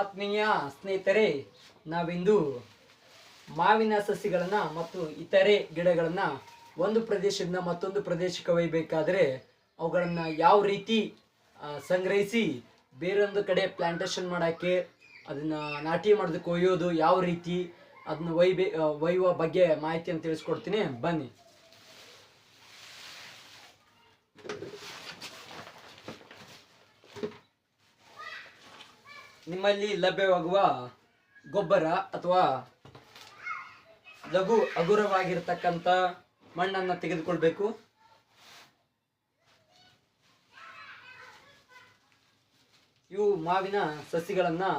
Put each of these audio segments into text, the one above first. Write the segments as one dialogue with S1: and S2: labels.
S1: ಆತ್ಮೀಯ ಸ್ನೇಹಿತರೆ, ನಾವಿಂದು ಮಾವಿನ ಸಸಿಗಳನ್ನು ಮತ್ತು ಇತರೆ ಗಿಡಗಳನ್ನು ಒಂದು ಪ್ರದೇಶದಿಂದ ಮತ್ತೊಂದು ಪ್ರದೇಶಕ್ಕೆ ಒಯ್ಯಬೇಕಾದ್ರೆ ಅವುಗಳನ್ನು ಯಾವ ರೀತಿ ಸಂಗ್ರಹಿಸಿ ಬೇರೊಂದು ಕಡೆ ಪ್ಲಾಂಟೇಶನ್ ಮಾಡೋಕ್ಕೆ, ಅದನ್ನು ನಾಟಿ ಮಾಡೋದಕ್ಕೆ ಒಯ್ಯೋದು ಯಾವ ರೀತಿ, ಅದನ್ನ ಒಯ್ಬೇ ಒಯ್ಯುವ ಬಗ್ಗೆ ಮಾಹಿತಿಯನ್ನು ತಿಳಿಸ್ಕೊಡ್ತೀನಿ. ಬನ್ನಿ. ನಿಮ್ಮಲ್ಲಿ ಲಭ್ಯವಾಗುವ ಗೊಬ್ಬರ ಅಥವಾ ಲಘು ಹಗುರವಾಗಿರ್ತಕ್ಕಂಥ ಮಣ್ಣನ್ನು ತೆಗೆದುಕೊಳ್ಬೇಕು. ಇವು ಮಾವಿನ ಸಸಿಗಳನ್ನು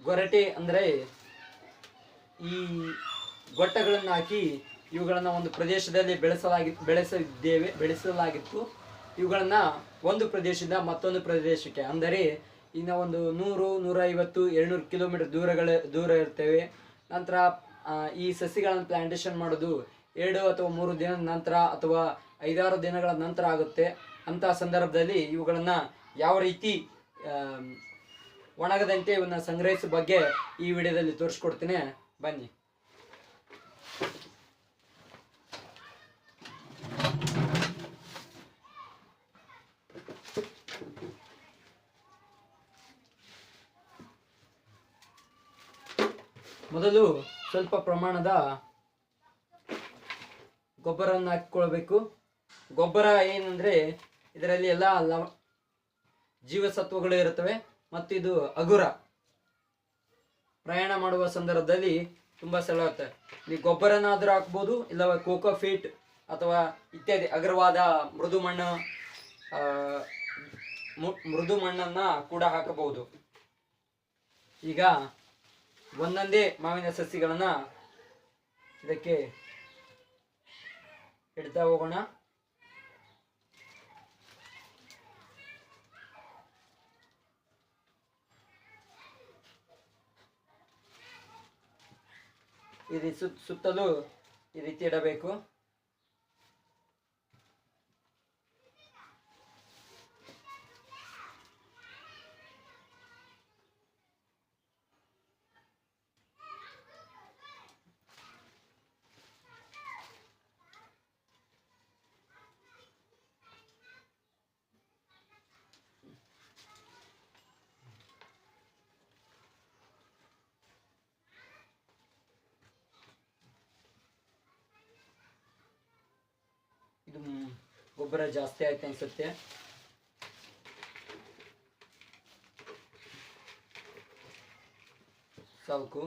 S1: ಗೊರಟೆ ಅಂದರೆ ಈ ಗೊಟ್ಟಗಳನ್ನು ಹಾಕಿ ಇವುಗಳನ್ನು ಒಂದು ಪ್ರದೇಶದಲ್ಲಿ ಬೆಳೆಸಲಾಗಿ, ಬೆಳೆಸಿದ್ದೇವೆ, ಬೆಳೆಸಲಾಗಿತ್ತು. ಇವುಗಳನ್ನು ಒಂದು ಪ್ರದೇಶದಿಂದ ಮತ್ತೊಂದು ಪ್ರದೇಶಕ್ಕೆ, ಅಂದರೆ ಇನ್ನು ಒಂದು ನೂರು, ನೂರೈವತ್ತು ಎರಡುನೂರು ಕಿಲೋಮೀಟರ್ ದೂರಗಳ, ದೂರ ಇರ್ತೇವೆ. ನಂತರ ಈ ಸಸಿಗಳನ್ನು ಪ್ಲಾಂಟೇಶನ್ ಮಾಡೋದು ಎರಡು ಅಥವಾ ಮೂರು ದಿನದ ನಂತರ ಅಥವಾ ಐದಾರು ದಿನಗಳ ನಂತರ ಆಗುತ್ತೆ. ಅಂತಹ ಸಂದರ್ಭದಲ್ಲಿ ಇವುಗಳನ್ನು ಯಾವ ರೀತಿ ಒಣಗದಂತೆ ಇವನ್ನ ಸಂಗ್ರಹಿಸೋ ಬಗ್ಗೆ ಈ ವಿಡಿಯೋದಲ್ಲಿ ತೋರಿಸ್ಕೊಡ್ತೀನಿ. ಬನ್ನಿ. ಮೊದಲು ಸ್ವಲ್ಪ ಪ್ರಮಾಣದ ಗೊಬ್ಬರವನ್ನು ಹಾಕಿಕೊಳ್ಬೇಕು. ಗೊಬ್ಬರ ಏನಂದರೆ ಇದರಲ್ಲಿ ಎಲ್ಲ ಲವ ಜೀವಸತ್ವಗಳು ಇರುತ್ತವೆ ಮತ್ತು ಇದು ಅಗುರ. ಪ್ರಯಾಣ ಮಾಡುವ ಸಂದರ್ಭದಲ್ಲಿ ತುಂಬ ಆಗುತ್ತೆ ಈ ಗೊಬ್ಬರನಾದರೂ ಹಾಕ್ಬೋದು ಇಲ್ಲ ಕೋಕೋ ಫೀಟ್ ಅಥವಾ ಇತ್ಯಾದಿ ಅಗ್ರವಾದ ಮೃದು ಮಣ್ಣು ಮೃದು ಮಣ್ಣನ್ನು ಕೂಡ ಹಾಕಬಹುದು. ಈಗ ಒಂದೊಂದೇ ಮಾವಿನ ಸಸಿಗಳನ್ನು ಇದಕ್ಕೆ ಇಡ್ತಾ ಹೋಗೋಣ. ಈ ರೀತಿ ಸುತ್ ಸುತ್ತಲೂ ಈ ರೀತಿ ಇಡಬೇಕು ಇದು ಮ್, ಗೊಬ್ಬರ ಜಾಸ್ತಿ ಆಯ್ತು ಅನ್ಸುತ್ತೆ. ಸಾಕು.